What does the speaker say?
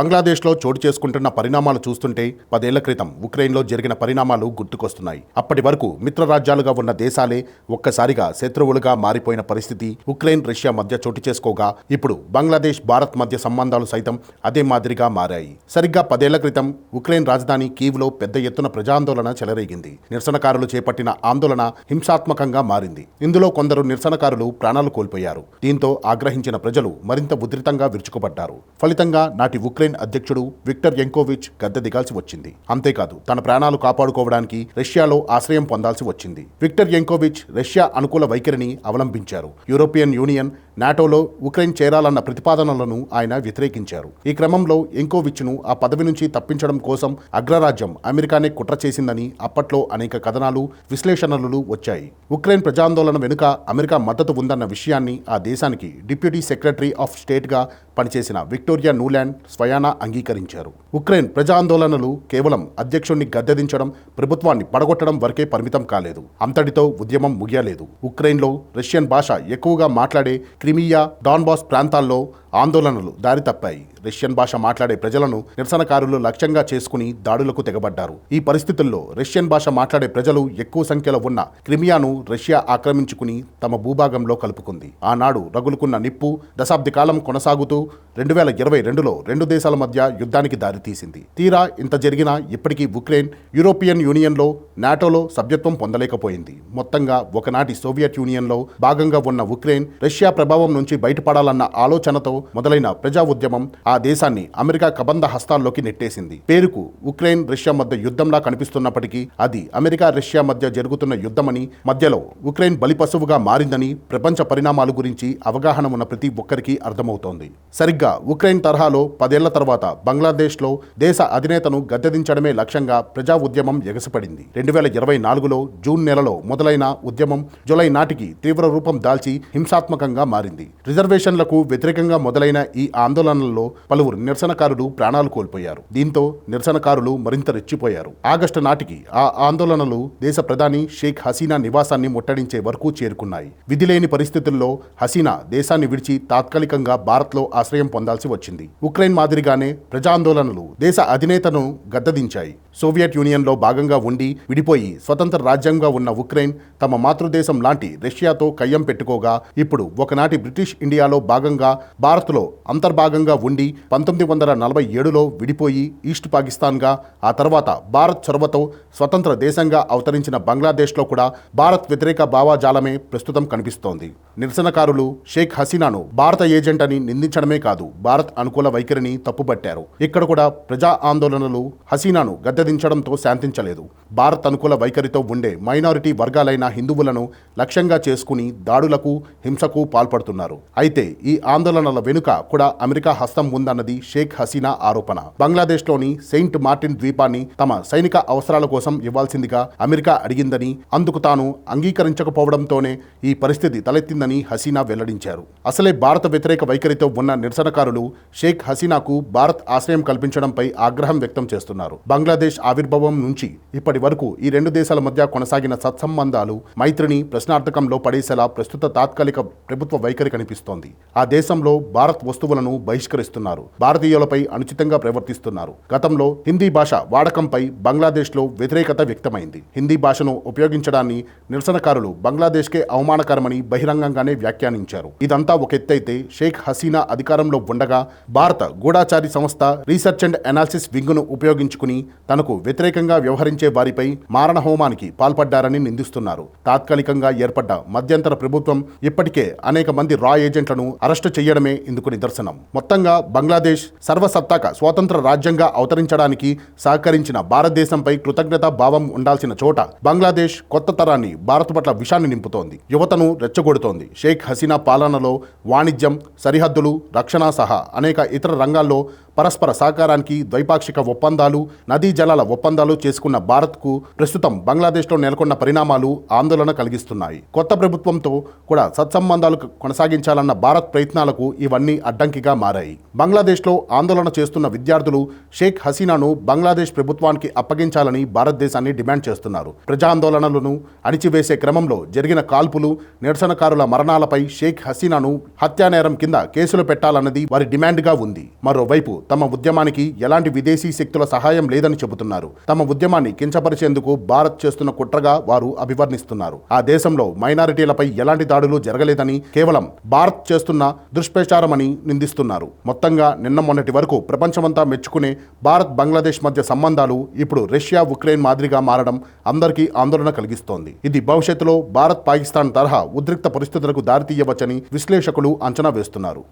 బంగ్లాదేశ్లో చోటు చేసుకుంటున్న పరిణామాలు చూస్తుంటే పదేళ్ళ క్రితం ఉక్రెయిన్లో జరిగిన పరిణామాలు గుర్తుకొస్తున్నాయి. అప్పటి వరకు మిత్ర రాజ్యాలుగా ఉన్న దేశాలే ఒక్కసారిగా శత్రువులుగా మారిపోయిన పరిస్థితి ఉక్రెయిన్ రష్యా మధ్య చోటు చేసుకోగా ఇప్పుడు బంగ్లాదేశ్ భారత్ మధ్య సంబంధాలు సైతం అదే మాదిరిగా మారాయి. సరిగ్గా పదేళ్ళ క్రితం ఉక్రెయిన్ రాజధాని కీవ్లో పెద్ద ఎత్తున ప్రజాందోళన చెలరేగింది. నిరసనకారులు చేపట్టిన ఆందోళన హింసాత్మకంగా మారింది. ఇందులో కొందరు నిరసనకారులు ప్రాణాలు కోల్పోయారు. దీంతో ఆగ్రహించిన ప్రజలు మరింత ఉధృతంగా విరుచుకుపడ్డారు. ఫలితంగా నాటి ఉక్రెయిన్ అధ్యక్షుడు విక్టర్ ఎంకోవిచ్ గద్దె దిగాల్సి వచ్చింది. అంతేకాదు తన ప్రాణాలు కాపాడుకోవడానికి రష్యాలో ఆశ్రయం పొందాల్సి వచ్చింది. విక్టర్ ఎంకోవిచ్ రష్యా అనుకూల వైఖరిని అవలంబించారు. యూరోపియన్ యూనియన్ నాటోలో ఉక్రెయిన్ చేరాలన్న ప్రతిపాదనలను ఆయన వ్యతిరేకించారు. ఈ క్రమంలో ఎంకోవిచ్ను ఆ పదవి నుంచి తప్పించడం కోసం అగ్రరాజ్యం అమెరికానే కుట్ర చేసిందని అప్పట్లో అనేక కథనాలు విశ్లేషణలు వచ్చాయి. ఉక్రెయిన్ ప్రజాందోళన వెనుక అమెరికా మద్దతు ఉందన్న విషయాన్ని ఆ దేశానికి డిప్యూటీ సెక్రటరీ ఆఫ్ స్టేట్గా పనిచేసిన విక్టోరియా నూలాండ్ స్వయానా అంగీకరించారు. ఉక్రెయిన్ ప్రజాందోళనలు కేవలం అధ్యక్షుణ్ణి గద్దెదించడం ప్రభుత్వాన్ని పడగొట్టడం వరకే పరిమితం కాలేదు. అంతటితో ఉద్యమం ముగియలేదు. ఉక్రెయిన్లో రష్యన్ భాష ఎక్కువగా మాట్లాడే క్రిమియా డాన్బాస్ ప్రాంతాల్లో ఆందోళనలు దారి తప్పాయి. రష్యన్ భాష మాట్లాడే ప్రజలను నిరసనకారులు లక్ష్యంగా చేసుకుని దాడులకు తెగబడ్డారు. ఈ పరిస్థితుల్లో రష్యన్ భాష మాట్లాడే ప్రజలు ఎక్కువ సంఖ్యలో ఉన్న క్రిమియాను రష్యా ఆక్రమించుకుని తమ భూభాగంలో కలుపుకుంది. ఆనాడు రగులుకున్న నిప్పు దశాబ్ది కాలం కొనసాగుతూ రెండు వేల ఇరవై రెండులో రెండు దేశాల మధ్య యుద్ధానికి దారితీసింది. తీరా ఇంత జరిగినా ఇప్పటికీ ఉక్రెయిన్ యూరోపియన్ యూనియన్లో నాటోలో సభ్యత్వం పొందలేకపోయింది. మొత్తంగా ఒకనాటి సోవియట్ యూనియన్లో భాగంగా ఉన్న ఉక్రెయిన్ రష్యా ప్రభావం నుంచి బయటపడాలన్న ఆలోచనతో మొదలైన ప్రజా ఉద్యమం ఆ దేశాన్ని అమెరికా కబంధ హస్తాల్లోకి నెట్టేసింది. పేరుకు ఉక్రెయిన్ రష్యా మధ్య యుద్ధంలా కనిపిస్తున్నప్పటికీ అది అమెరికా రష్యా మధ్య జరుగుతున్న యుద్ధమని మధ్యలో ఉక్రెయిన్ బలిపశువుగా మారిందని ప్రపంచ పరిణామాల గురించి అవగాహన ఉన్న ప్రతి ఒక్కరికి అర్థమవుతోంది. సరిగ్గా ఉక్రెయిన్ తరహాలో పదేళ్ళ తర్వాత బంగ్లాదేశ్లో దేశ అధినేతను గద్దెదించడమే లక్ష్యంగా ప్రజా ఉద్యమం ఎగసిపడింది. రెండు వేల ఇరవై నాలుగులో జూన్ నెలలో మొదలైన ఉద్యమం జులై నాటికి తీవ్ర రూపం దాల్చి హింసాత్మకంగా మారింది. రిజర్వేషన్లకు వ్యతిరేకంగా మొదలైన ఈ ఆందోళనల్లో పలువురు నిరసనకారులు ప్రాణాలు కోల్పోయారు. దీంతో నిరసనకారులు మరింత రెచ్చిపోయారు. ఆగస్టు నాటికి ఆ ఆందోళనలు దేశ ప్రధాని షేక్ హసీనా నివాసాన్ని ముట్టడించే వరకు చేరుకున్నాయి. విధిలేని పరిస్థితుల్లో హసీనా దేశాన్ని విడిచి తాత్కాలికంగా భారత్లో ఆశ్రయం పొందాల్సి వచ్చింది. ఉక్రెయిన్ మాదిరిగానే ప్రజాందోళనలు దేశ అధినేతను గద్దదించాయి. సోవియట్ యూనియన్లో భాగంగా ఉండి విడిపోయి స్వతంత్ర రాజ్యంగా ఉన్న ఉక్రెయిన్ తమ మాతృదేశం లాంటి రష్యాతో కయ్యం పెట్టుకోగా ఇప్పుడు ఒకనాటి బ్రిటిష్ ఇండియాలో భాగంగా భారత్లో అంతర్భాగంగా ఉండి పంతొమ్మిది వందల నలభై ఏడులో విడిపోయి ఈస్ట్ పాకిస్తాన్గా ఆ తర్వాత భారత్ చొరవతో స్వతంత్ర దేశంగా అవతరించిన బంగ్లాదేశ్లో కూడా భారత్ వ్యతిరేక భావాజాలమే ప్రస్తుతం కనిపిస్తోంది. నిరసనకారులు షేక్ హసీనాను భారత ఏజెంట్ అని నిందించడమే కాదు భారత్ అనుకూల వైఖరిని తప్పుబట్టారు ఇక్కడ కూడా ప్రజా ఆందోళనలు హసీనాను గద్దె వెల్లడించడంతో శాంతించలేదు. భారత్ అనుకూల వైఖరితో ఉండే మైనారిటీ వర్గాలైన హిందువులను లక్ష్యంగా చేసుకుని దాడులకు హింసకు పాల్పడుతున్నారు. అయితే ఈ ఆందోళనల వెనుక కూడా అమెరికా హస్తం ఉందన్నది షేక్ హసీనా ఆరోపణ. బంగ్లాదేశ్లోని సెయింట్ మార్టిన్ ద్వీపాన్ని తమ సైనిక అవసరాల కోసం ఇవ్వాల్సిందిగా అమెరికా అడిగిందని అందుకు తాను అంగీకరించకపోవడంతోనే ఈ పరిస్థితి తలెత్తిందని హసీనా వెల్లడించారు. అసలే భారత వ్యతిరేక వైఖరితో ఉన్న నిరసనకారులు షేక్ హసీనాకు భారత్ ఆశ్రయం కల్పించడంపై ఆగ్రహం వ్యక్తం చేస్తున్నారు. బంగ్లాదేశ్ ఆవిర్భావం నుంచి ఇప్పటి వరకు ఈ రెండు దేశాల మధ్య కొనసాగిన సత్సంబంధాలు మైత్రిని ప్రశ్నార్థకంలో పడేసేలా ప్రస్తుత తాత్కాలిక ప్రభుత్వ వైఖరి కనిపిస్తోంది. ఆ దేశంలో భారత్ వస్తువులను బహిష్కరిస్తున్నారు. భారతీయులపై అనుచితంగా ప్రవర్తిస్తున్నారు. గతంలో హిందీ భాష వాడకంపై బంగ్లాదేశ్లో వ్యతిరేకత వ్యక్తమైంది. హిందీ భాషను ఉపయోగించడాన్ని నిరసనకారులు బంగ్లాదేశ్కే అవమానకరమని బహిరంగంగానే వ్యాఖ్యానించారు. ఇదంతా ఒక ఎత్తైతే షేక్ హసీనా అధికారంలో ఉండగా భారత గూఢాచారి సంస్థ రీసెర్చ్ అండ్ అనాలిసిస్ వింగును ఉపయోగించుకుని తన తనకు వ్యతిరేకంగా వ్యవహరించే వారిపై మారణ హోమానికి పాల్పడ్డారని నిందిస్తున్నారు. తాత్కాలికంగా ఏర్పడ్డ మధ్యంతర ప్రభుత్వం ఇప్పటికే అనేక మంది రా ఏజెంట్లను అరెస్టు చేయడమే ఇందుకు నిదర్శనం. మొత్తంగా బంగ్లాదేశ్ సర్వసత్తాక స్వాతంత్ర రాజ్యంగా అవతరించడానికి సహకరించిన భారతదేశంపై కృతజ్ఞత భావం ఉండాల్సిన చోట బంగ్లాదేశ్ కొత్త తరాన్ని భారత్ పట్ల విషాన్ని నింపుతోంది యువతను రెచ్చగొడుతోంది. షేక్ హసీనా పాలనలో వాణిజ్యం సరిహద్దులు రక్షణ సహా అనేక ఇతర రంగాల్లో పరస్పర సహకారానికి ద్వైపాక్షిక ఒప్పందాలు నదీ జల జలాల ఒప్పందాలు చేసుకున్న భారత్కు ప్రస్తుతం బంగ్లాదేశ్లో నెలకొన్న పరిణామాలు ఆందోళన కలిగిస్తున్నాయి. కొత్త ప్రభుత్వంతో కూడా సత్సంబంధాలు కొనసాగించాలన్న భారత్ ప్రయత్నాలకు ఇవన్నీ అడ్డంకిగా మారాయి. బంగ్లాదేశ్లో ఆందోళన చేస్తున్న విద్యార్థులు షేక్ హసీనాను బంగ్లాదేశ్ ప్రభుత్వానికి అప్పగించాలని భారతదేశాన్ని డిమాండ్ చేస్తున్నారు. ప్రజాందోళనలను అణిచివేసే క్రమంలో జరిగిన కాల్పులు నిరసనకారుల మరణాలపై షేక్ హసీనాను హత్యానేరం కింద కేసులు పెట్టాలన్నది వారి డిమాండ్గా ఉంది. మరోవైపు తమ ఉద్యమానికి ఎలాంటి విదేశీ శక్తుల సహాయం లేదని చెబుతున్నారు తమ ఉద్యమాన్ని కించపరిచేందుకు భారత్ చేస్తున్న కుట్రగా వారు అభివర్ణిస్తున్నారు. ఆ దేశంలో మైనారిటీలపై ఎలాంటి దాడులు జరగలేదని కేవలం భారత్ చేస్తున్న దుష్ప్రచారమని నిందిస్తున్నారు. మొత్తంగా నిన్న మొన్నటి వరకు ప్రపంచమంతా మెచ్చుకునే భారత్ బంగ్లాదేశ్ మధ్య సంబంధాలు ఇప్పుడు రష్యా ఉక్రెయిన్ మాదిరిగా మారడం అందరికీ ఆందోళన కలిగిస్తోంది. ఇది భవిష్యత్తులో భారత్ పాకిస్తాన్ తరహా ఉద్రిక్త పరిస్థితులకు దారితీయవచ్చని విశ్లేషకులు అంచనా వేస్తున్నారు.